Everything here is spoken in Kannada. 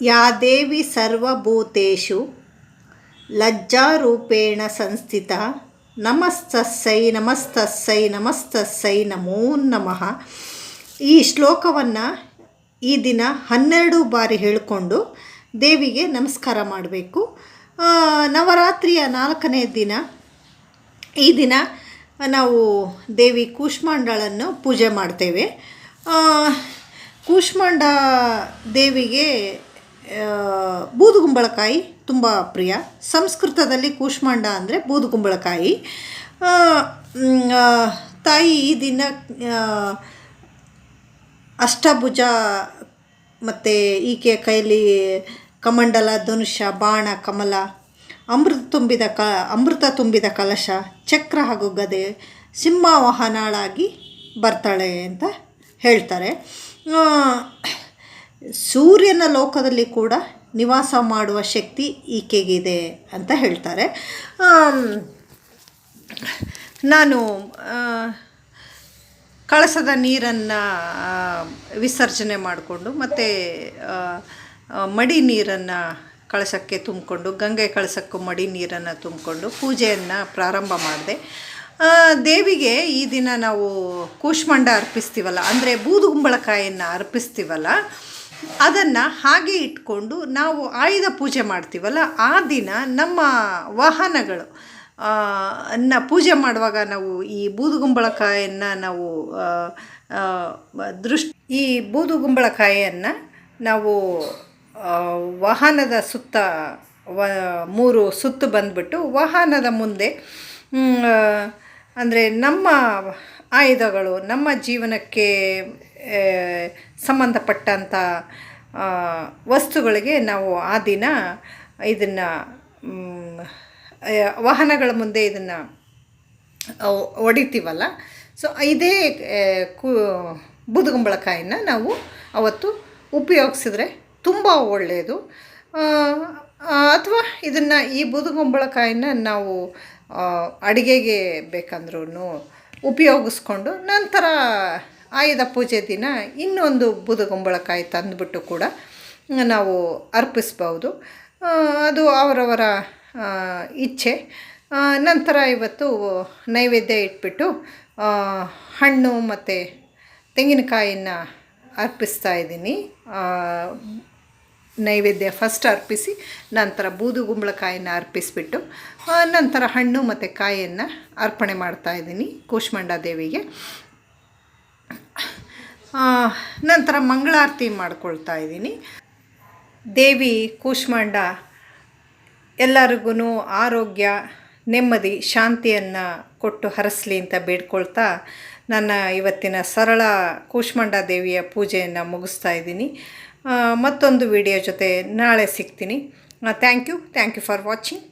ಯಾ ದೇವಿ ಸರ್ವಭೂತು ಲಜ್ಜಾರೂಪೇಣ ಸಂಸ್ಥಿತ ನಮಸ್ತಸ್ಸೈ ನಮಸ್ತಸ್ಸೈ ನಮಸ್ತಸ್ಸೈ ನಮೋ ನಮಃ. ಈ ಶ್ಲೋಕವನ್ನು ಈ ದಿನ ಹನ್ನೆರಡು ಬಾರಿ ಹೇಳಿಕೊಂಡು ದೇವಿಗೆ ನಮಸ್ಕಾರ ಮಾಡಬೇಕು. ನವರಾತ್ರಿಯ ನಾಲ್ಕನೇ ದಿನ ಈ ದಿನ ನಾವು ದೇವಿ ಕೂಷ್ಮಾಂಡಳನ್ನು ಪೂಜೆ ಮಾಡ್ತೇವೆ. ಕೂಷ್ಮಾಂಡ ದೇವಿಗೆ ಬೂದುಗುಂಬಳಕಾಯಿ ತುಂಬ ಪ್ರಿಯ. ಸಂಸ್ಕೃತದಲ್ಲಿ ಕೂಷ್ಮಾಂಡ ಅಂದರೆ ಬೂದುಗುಂಬಳಕಾಯಿ. ತಾಯಿ ಈ ದಿನ ಅಷ್ಟಭುಜ ಮತ್ತು ಈಕೆಯ ಕೈಲಿ ಕಮಂಡಲ, ಧನುಷ, ಬಾಣ, ಕಮಲ, ಅಮೃತ ತುಂಬಿದ ಕ, ಅಮೃತ ತುಂಬಿದ ಕಲಶ, ಚಕ್ರ ಹಾಗೂ ಗದೆ, ಸಿಂಹ ಸಿಂಹವಾಹನಾಳಾಗಿ ಬರ್ತಾಳೆ ಅಂತ ಹೇಳ್ತಾರೆ. ಸೂರ್ಯನ ಲೋಕದಲ್ಲಿ ಕೂಡ ನಿವಾಸ ಮಾಡುವ ಶಕ್ತಿ ಈಕೆಗಿದೆ ಅಂತ ಹೇಳ್ತಾರೆ. ನಾನು ಕಳಸದ ನೀರನ್ನು ವಿಸರ್ಜನೆ ಮಾಡಿಕೊಂಡು ಮತ್ತು ಮಡಿ ನೀರನ್ನು ಕಳಸಕ್ಕೆ ತುಂಬಿಕೊಂಡು, ಗಂಗೆ ಕಳಸಕ್ಕೂ ಮಡಿ ನೀರನ್ನು ತುಂಬಿಕೊಂಡು ಪೂಜೆಯನ್ನು ಪ್ರಾರಂಭ ಮಾಡಿದೆ. ದೇವಿಗೆ ಈ ದಿನ ನಾವು ಕೂಷ್ಮಂಡ ಅರ್ಪಿಸ್ತೀವಲ್ಲ, ಅಂದರೆ ಬೂದುಗುಂಬಳಕಾಯಿಯನ್ನು ಅರ್ಪಿಸ್ತೀವಲ್ಲ ಅದನ್ನು ಹಾಗೆ ಇಟ್ಕೊಂಡು ನಾವು ಆಯುಧ ಪೂಜೆ ಮಾಡ್ತೀವಲ್ಲ, ಆ ದಿನ ನಮ್ಮ ವಾಹನಗಳು ಅನ್ನ ಪೂಜೆ ಮಾಡುವಾಗ ನಾವು ಈ ಬೂದುಗುಂಬಳಕಾಯನ್ನು ನಾವು ದೃಷ್ಟಿ ಈ ಬೂದುಗುಂಬಳಕಾಯಿಯನ್ನು ನಾವು ವಾಹನದ ಸುತ್ತ, ವ, ಮೂರು ಸುತ್ತು ಬಂದ್ಬಿಟ್ಟು ವಾಹನದ ಮುಂದೆ ಅಂದರೆ ನಮ್ಮ ಆಯುಧಗಳು, ನಮ್ಮ ಜೀವನಕ್ಕೆ ಸಂಬಂಧಪಟ್ಟಂಥ ವಸ್ತುಗಳಿಗೆ ನಾವು ಆ ದಿನ ಇದನ್ನು ವಾಹನಗಳ ಮುಂದೆ ಇದನ್ನು ಹೊಡಿತೀವಲ್ಲ ಸೊ ಇದೇ ಕೂ ನಾವು ಅವತ್ತು ಉಪಯೋಗಿಸಿದ್ರೆ ತುಂಬ ಒಳ್ಳೆಯದು ಅಥವಾ ಇದನ್ನು ಈ ಬೂದುಗುಂಬಳಕಾಯಿನ ನಾವು ಅಡುಗೆಗೆ ಬೇಕಂದ್ರೂ ಉಪಯೋಗಿಸ್ಕೊಂಡು ನಂತರ ಆಯುಧ ಪೂಜೆ ದಿನ ಇನ್ನೊಂದು ಬೂದುಗುಂಬಳಕಾಯಿ ತಂದುಬಿಟ್ಟು ಕೂಡ ನಾವು ಅರ್ಪಿಸ್ಬೌದು. ಅದು ಅವರವರ ಇಚ್ಛೆ. ನಂತರ ಇವತ್ತು ನೈವೇದ್ಯ ಇಟ್ಬಿಟ್ಟು ಹಣ್ಣು ಮತ್ತು ತೆಂಗಿನಕಾಯಿಯನ್ನು ಅರ್ಪಿಸ್ತಾ ಇದ್ದೀನಿ. ನೈವೇದ್ಯ ಫಸ್ಟ್ ಅರ್ಪಿಸಿ, ನಂತರ ಬೂದುಗುಂಬಳಕಾಯಿನ ಅರ್ಪಿಸಿಬಿಟ್ಟು ನಂತರ ಹಣ್ಣು ಮತ್ತು ಕಾಯಿಯನ್ನು ಅರ್ಪಣೆ ಮಾಡ್ತಾ ಇದ್ದೀನಿ ಕೂಷ್ಮಂಡ ದೇವಿಗೆ. ನಂತರ ಮಂಗಳಾರತಿ ಮಾಡ್ಕೊಳ್ತಾ ಇದ್ದೀನಿ. ದೇವಿ, ಕೂಷ್ಮಾಂಡ ಎಲ್ಲರಿಗೂ ಆರೋಗ್ಯ, ನೆಮ್ಮದಿ, ಶಾಂತಿಯನ್ನು ಕೊಟ್ಟು ಹರಸಲಿ ಅಂತ ಬೇಡ್ಕೊಳ್ತಾ ನನ್ನ ಇವತ್ತಿನ ಸರಳ ಕೂಷ್ಮಾಂಡ ದೇವಿಯ ಪೂಜೆಯನ್ನು ಮುಗಿಸ್ತಾ ಇದ್ದೀನಿ. ಮತ್ತೊಂದು ವಿಡಿಯೋ ಜೊತೆ ನಾಳೆ ಸಿಗ್ತೀನಿ. Thank you thank you for watching